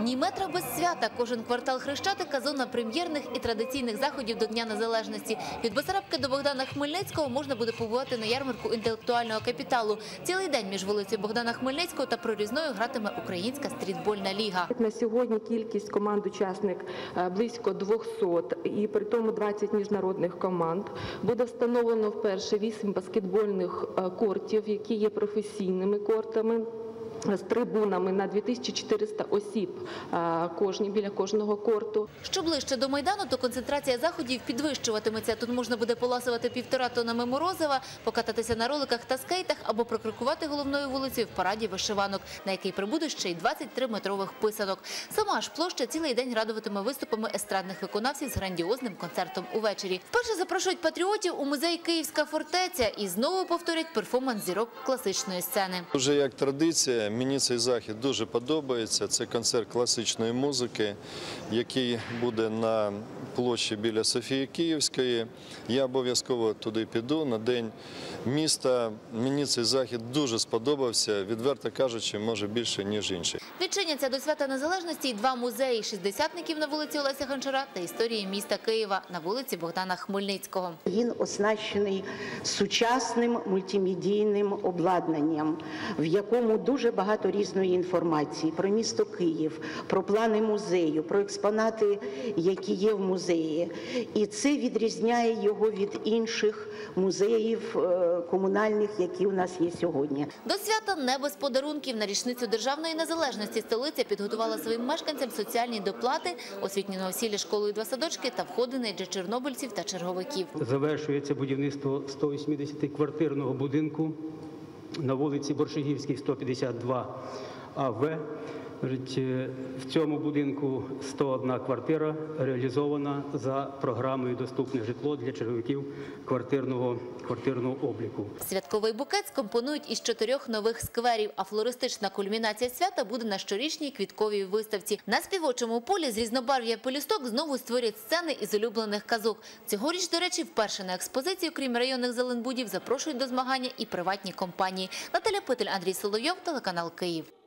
Ні метра без свята. Кожен квартал Хрещатика – зона прем'єрних і традиційних заходів до Дня Незалежності. Від Басарабки до Богдана Хмельницького можна буде побувати на ярмарку інтелектуального капіталу. Цілий день між вулицею Богдана Хмельницького та Прорізною гратиме Українська стрітбольна ліга. На сьогодні кількість команд-учасник е, близько 200, і при тому 20 міжнародних команд. Буде встановлено вперше 8 баскетбольних е, кортів, які є професійними кортами. З трибунами на 2400 осіб кожні біля кожного корту. Що ближче до Майдану, то концентрація заходів підвищуватиметься. Тут можна буде поласувати півтора тонами морозива, покататися на роликах та скейтах або прокрикувати головною вулицею в параді вишиванок, на який прибуде ще й 23-метрових писанок. Сама ж площа цілий день радуватиме виступами естрадних виконавців з грандіозним концертом увечері. Вперше запрошують патріотів у музей Київська фортеця і знову повторять перформанс зірок класичної сцени. Вже як традиція, мені цей захід дуже подобається. Це концерт класичної музики, який буде на площі біля Софії Київської. Я обов'язково туди піду на день міста. Мені цей захід дуже сподобався, відверто кажучи, може більше ніж інші. Відчиняться до свята незалежності два музеї: шістдесятників на вулиці Олеся Гончара та історії міста Києва на вулиці Богдана Хмельницького. Він оснащений сучасним мультимедійним обладнанням, в якому дуже багато різної інформації про місто Київ, про плани музею, про експонати, які є в музеї. І це відрізняє його від інших музеїв е, комунальних, які у нас є сьогодні. До свята не без подарунків. На річницю державної незалежності столиця підготувала своїм мешканцям соціальні доплати, освітні новосілля школою два садочки та входини для чорнобильців та черговиків. Завершується будівництво 180-квартирного будинку на вулиці Боршигівській, 152 АВ. Е, В цьому будинку 101 квартира реалізована за програмою «Доступне житло для черговиків квартирного, квартирного обліку. Святковий букет скомпонують із чотирьох нових скверів, а флористична кульмінація свята буде на щорічній квітковій виставці. На співочому полі з різнобарв'я полісток знову створять сцени із улюблених казок. Цьогоріч, до речі, вперше на експозицію, крім районних зеленбудів, запрошують до змагання і приватні компанії. Наталя Питель, Андрій Соловйов, телеканал Київ.